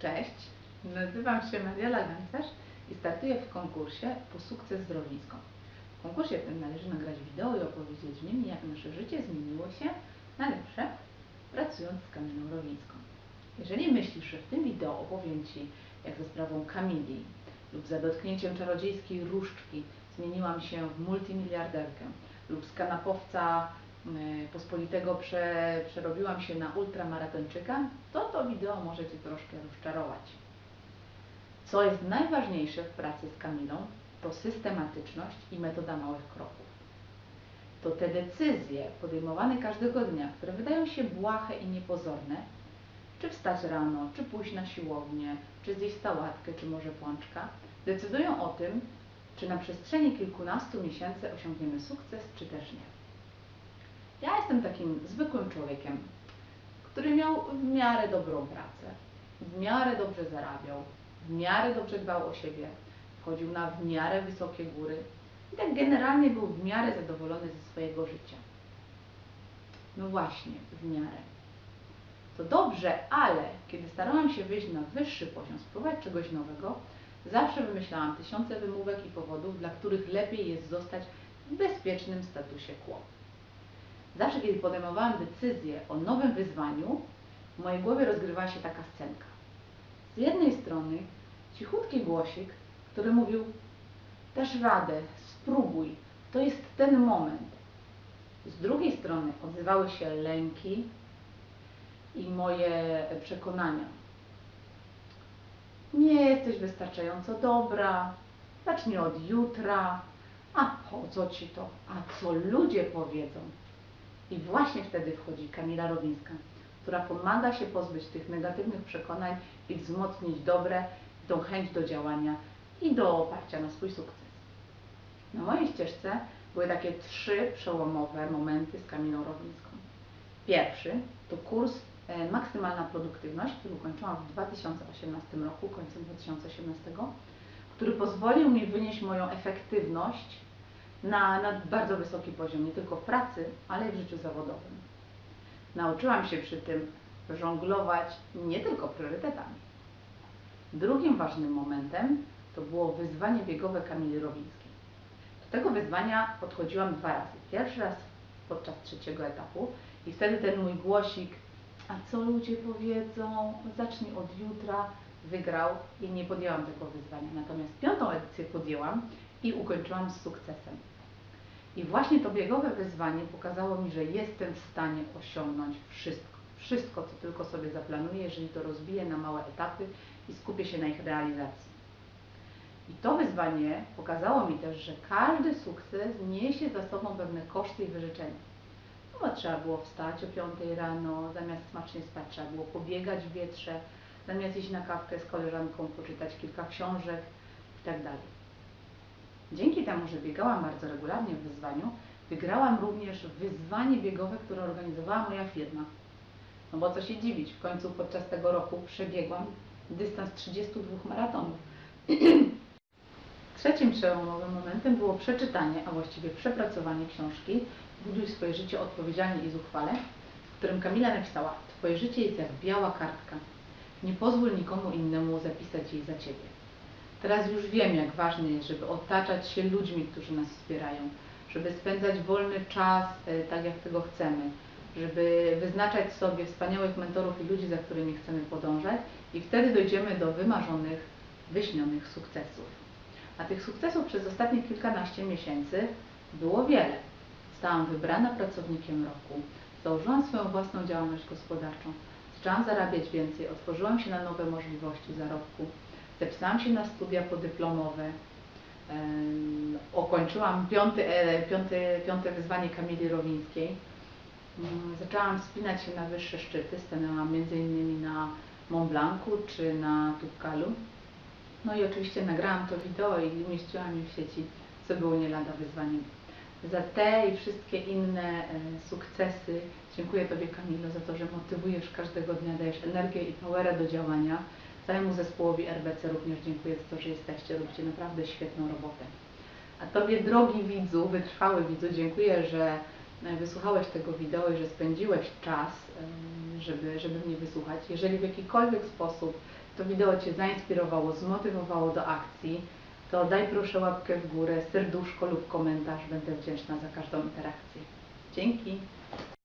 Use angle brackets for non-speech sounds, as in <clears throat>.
Cześć, nazywam się Mariela Gancerz i startuję w konkursie po sukces zdrowisko. W konkursie tym należy nagrać wideo i opowiedzieć w nim, jak nasze życie zmieniło się na lepsze, pracując z Kaminą Rowińską. Jeżeli myślisz, że w tym wideo opowiem Ci, jak za sprawą Kamili lub za dotknięciem czarodziejskiej różdżki zmieniłam się w multimiliarderkę lub z kanapowca pospolitego prze, przerobiłam się na ultramaratończyka, to to wideo może Cię troszkę rozczarować. Co jest najważniejsze w pracy z Kamilą, to systematyczność i metoda małych kroków. To te decyzje podejmowane każdego dnia, które wydają się błahe i niepozorne, czy wstać rano, czy pójść na siłownię, czy zjeść sałatkę, czy może pączka, decydują o tym, czy na przestrzeni kilkunastu miesięcy osiągniemy sukces, czy też nie. Ja jestem takim zwykłym człowiekiem, który miał w miarę dobrą pracę, w miarę dobrze zarabiał, w miarę dobrze dbał o siebie, wchodził na w miarę wysokie góry i tak generalnie był w miarę zadowolony ze swojego życia. No właśnie, w miarę. To dobrze, ale kiedy starałam się wyjść na wyższy poziom, spróbować czegoś nowego, zawsze wymyślałam tysiące wymówek i powodów, dla których lepiej jest zostać w bezpiecznym statusie quo. Zawsze, kiedy podejmowałam decyzję o nowym wyzwaniu, w mojej głowie rozgrywała się taka scenka. Z jednej strony cichutki głosik, który mówił: Dasz radę, spróbuj, to jest ten moment. Z drugiej strony odzywały się lęki i moje przekonania. Nie jesteś wystarczająco dobra, zacznij od jutra, a po co ci to, a co ludzie powiedzą. I właśnie wtedy wchodzi Kamila Rowińska, która pomaga się pozbyć tych negatywnych przekonań i wzmocnić dobre, tą chęć do działania i do oparcia na swój sukces. Na mojej ścieżce były takie trzy przełomowe momenty z Kamilą Rowińską. Pierwszy to kurs e, Maksymalna Produktywność, który ukończyłam w 2018 roku, końcem 2018, który pozwolił mi wynieść moją efektywność na, na bardzo wysoki poziom, nie tylko w pracy, ale i w życiu zawodowym. Nauczyłam się przy tym żonglować nie tylko priorytetami. Drugim ważnym momentem to było wyzwanie biegowe Kamili Rowińskiej. Do tego wyzwania podchodziłam dwa razy. Pierwszy raz podczas trzeciego etapu i wtedy ten mój głosik, a co ludzie powiedzą, zacznij od jutra, wygrał i nie podjęłam tego wyzwania. Natomiast piątą edycję podjęłam i ukończyłam z sukcesem. I właśnie to biegowe wyzwanie pokazało mi, że jestem w stanie osiągnąć wszystko. Wszystko, co tylko sobie zaplanuję, jeżeli to rozbiję na małe etapy i skupię się na ich realizacji. I to wyzwanie pokazało mi też, że każdy sukces niesie za sobą pewne koszty i wyrzeczenia. No bo trzeba było wstać o 5 rano, zamiast smacznie spać trzeba było pobiegać w wietrze, zamiast iść na kawkę z koleżanką, poczytać kilka książek itd. Dzięki temu, że biegałam bardzo regularnie w wyzwaniu, wygrałam również wyzwanie biegowe, które organizowała moja firma. No bo co się dziwić, w końcu podczas tego roku przebiegłam dystans 32 maratonów. <clears throat> Trzecim przełomowym momentem było przeczytanie, a właściwie przepracowanie książki Buduj swoje życie odpowiedzialnie i zuchwale, w którym Kamila napisała Twoje życie jest jak biała kartka. Nie pozwól nikomu innemu zapisać jej za Ciebie. Teraz już wiem, jak ważne jest, żeby otaczać się ludźmi, którzy nas wspierają, żeby spędzać wolny czas e, tak, jak tego chcemy, żeby wyznaczać sobie wspaniałych mentorów i ludzi, za którymi chcemy podążać i wtedy dojdziemy do wymarzonych, wyśnionych sukcesów. A tych sukcesów przez ostatnie kilkanaście miesięcy było wiele. Zostałam wybrana pracownikiem roku, założyłam swoją własną działalność gospodarczą, zaczęłam zarabiać więcej, otworzyłam się na nowe możliwości zarobku, zapisałam się na studia podyplomowe, piąty, e, piąte wyzwanie Kamili Rowińskiej, Mm, zaczęłam wspinać się na wyższe szczyty, stanęłam m.in. na Mont Blancu czy na Tupkalu. No i oczywiście nagrałam to wideo i umieściłam je w sieci, co było nie lada wyzwaniem. Za te i wszystkie inne e, sukcesy dziękuję Tobie Kamilo za to, że motywujesz każdego dnia, dajesz energię i powerę do działania. Całemu zespołowi RBC również dziękuję za to, że jesteście, robicie naprawdę świetną robotę. A Tobie drogi widzu, wytrwały widzu, dziękuję, że e, wysłuchałeś tego wideo i że spędziłeś czas, żeby, żeby mnie wysłuchać. Jeżeli w jakikolwiek sposób to wideo Cię zainspirowało, zmotywowało do akcji, to daj proszę łapkę w górę, serduszko lub komentarz. Będę wdzięczna za każdą interakcję. Dzięki.